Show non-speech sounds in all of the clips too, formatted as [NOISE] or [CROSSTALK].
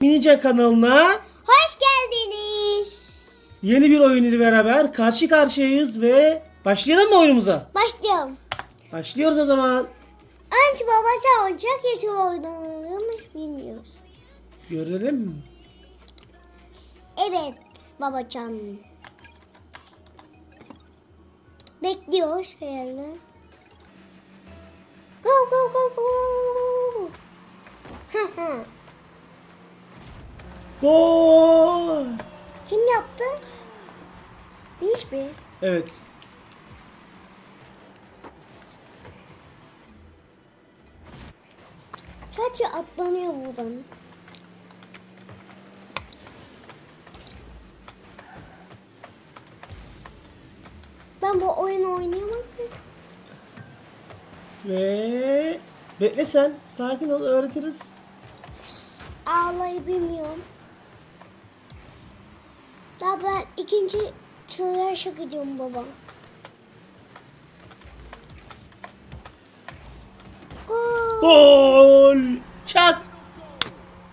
Minice kanalına Hoş geldiniz. yeni bir oyun ile beraber karşı karşıyayız ve başlayalım mı oyunumuza? Başlayalım. Başlıyoruz o zaman. Önce babaca olacak yeşil oynanırmış bilmiyoruz. Görelim mi? Evet babacan. Bekliyoruz herhalde. Go go go go. Hı hı. Gol! Kim yaptı? Biz mi? Evet. Çaçı atlanıyor buradan. Ben bu oyunu oynayamam ki. Ve bekle sen. Sakin ol öğretiriz. Ağlayı bilmiyorum. Daha ben ikinci tırlar şakacağım baba. Gol. Gol! Çak! [LAUGHS]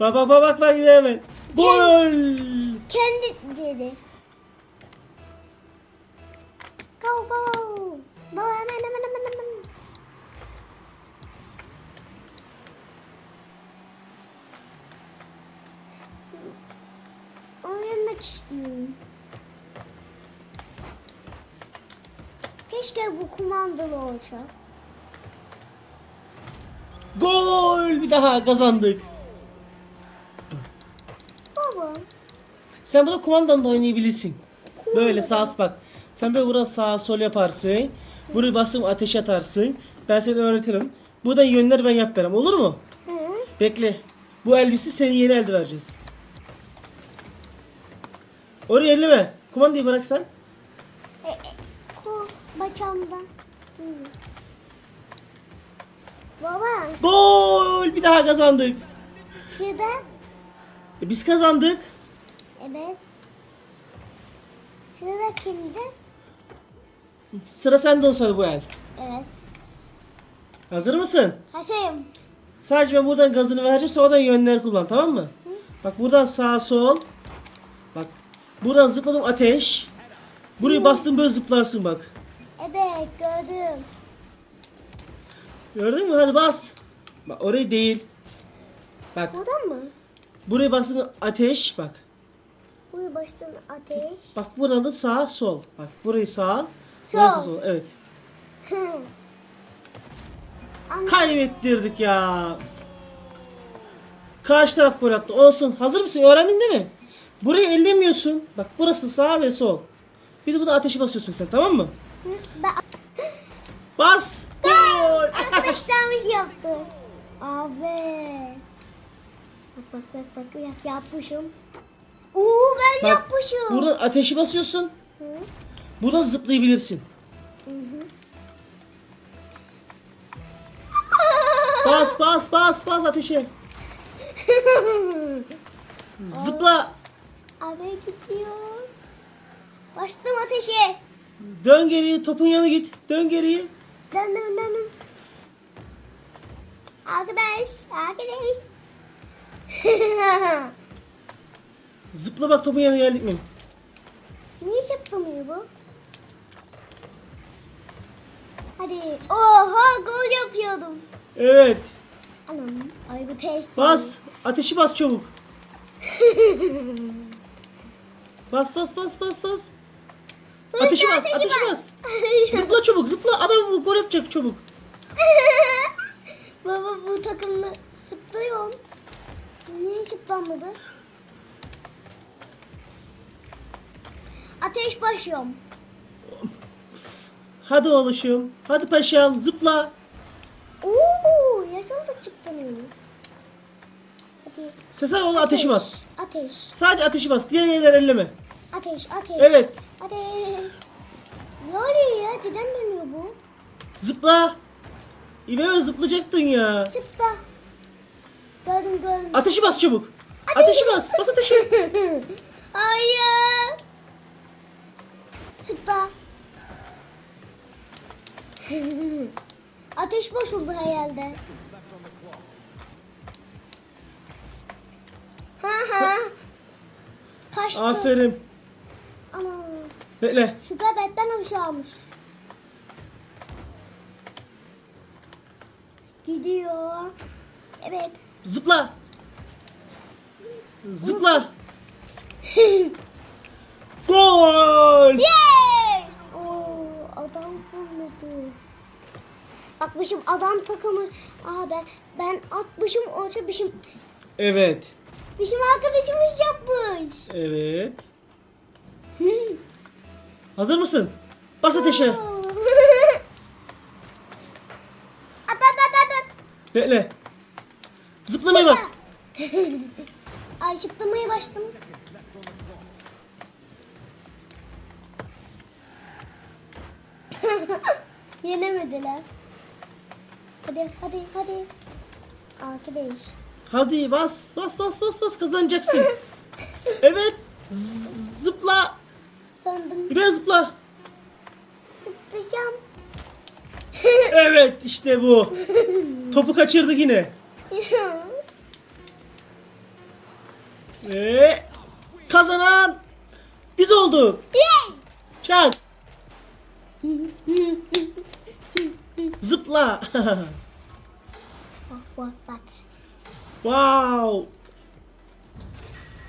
bak bak bak bak bak hemen. Gol! Kendi dedi. Go. Go hemen hemen hemen hemen. Oynamak istiyorum. Keşke bu kumandalı olsa. Gol! Bir daha kazandık. Baba. Sen burada kumandanla oynayabilirsin. Böyle sağ bak. Sen böyle burada sağ sol yaparsın. Burayı bastım ateş atarsın. Ben seni öğretirim. Buradan yönleri ben yap verem. Olur mu? Hı? Bekle. Bu elbise senin yeni elde vereceğiz. Oraya elleme. Kumandayı bırak sen. E, e, ko bacağımda. Hı. Baba. Gol! Bir daha kazandık. Şurada. E, biz kazandık. Evet. Şurada kimdi? Sıra sende olsaydı bu el. Evet. Hazır mısın? Haşayım. Sadece ben buradan gazını vereceğim. Sen oradan yönleri kullan tamam mı? Bak buradan sağ sol. Bak. Buradan zıpladım ateş. Burayı bastım böyle zıplarsın bak. Evet gördüm. Gördün mü? Hadi bas. Bak orayı değil. Bak Buradan mı? burayı bastım ateş bak. Bu baştan ateş. Bak buradan da sağ sol. Bak burayı sağ. Sol. Burası sol. Evet. [LAUGHS] Kaybettirdik ya. Karşı taraf gol attı. Olsun. Hazır mısın? Öğrendin değil mi? Burayı ellemiyorsun. Bak burası sağ ve sol. Bir de burada ateşi basıyorsun sen tamam mı? Ben Bas. Gol. arkadaşlarmış yaptı. Abi. Bak bak bak bak yap, yapmışım. Oo ben Bak yapmışım. buradan ateşi basıyorsun. Hı? Buradan zıplayabilirsin. Hı hı. Bas bas bas bas ateşe. [LAUGHS] Zıpla. Abi gidiyor. Bastım ateşe. Dön geriye topun yanına git. Dön geriye. Döndüm döndüm. Arkadaş, arkadaş. [LAUGHS] Zıpla bak topun yanına geldik mi? Niye zıplamıyor bu? Hadi. Oha gol yapıyordum. Evet. Anam. Ay bu test. Bas. Ateşi bas çabuk. [LAUGHS] Bas bas bas bas bas. Ateşi bas, ateşi bas. Zıpla çabuk, zıpla. Adam bu gol atacak çabuk. [LAUGHS] Baba bu takımda zıplıyorum. Niye zıplamadı? Ateş başlıyorum. Hadi oğluşum. Hadi paşam, zıpla. Oo, yaşam da zıplanıyor. Hadi Sesen onu ateşi bas. Ateş, Sadece ateşi bas. Diğer yerler elleme. ateş, ateş. Evet. Ateş. Ne oluyor ya? Neden dönüyor bu? Zıpla. İbe zıplayacaktın ya. Zıpla. Gördüm gördüm. Ateşi bas çabuk. Ateşi bas. Bas ateşi. [LAUGHS] Hayır. Zıpla. [LAUGHS] Ateş bozuldu herhalde. Kaçtı. Aferin. Ana. Bekle. Süper betten aşağımış. Gidiyor. Evet. Zıpla. Zıpla. [LAUGHS] Gol. Yay! Oo, adam fırladı. Bakmışım adam takımı. Aa ben ben atmışım orta bişim. Evet. Bişim arkadaşımız yapmış. Evet. [LAUGHS] Hazır mısın? Bas ateşe. [LAUGHS] at at at at at. Bekle. Zıplamaya bas. [LAUGHS] Ay zıplamaya başladım. Yenemediler. Hadi hadi hadi. Arkadaş. Hadi bas. Bas bas bas bas kazanacaksın. [LAUGHS] Evet. Zıpla. Biraz zıpla. Zıplayacağım. [LAUGHS] [LAUGHS] Evet işte bu. Topu kaçırdık yine. Ve kazanan biz olduk. Çak. Zıpla. bak bak bak. Wow.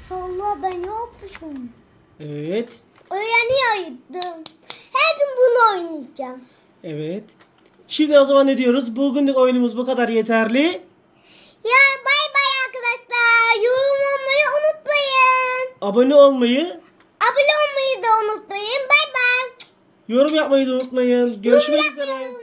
Salla ben yapmışım. Evet. Öğreniyordum. Her gün bunu oynayacağım. Evet. Şimdi o zaman ne diyoruz? Bugünlük oyunumuz bu kadar yeterli. Ya bay bay arkadaşlar. Yorum olmayı unutmayın. Abone olmayı, Abone olmayı da unutmayın. Bay bay. yorum yapmayı da unutmayın. Görüşmek Yorum üzere.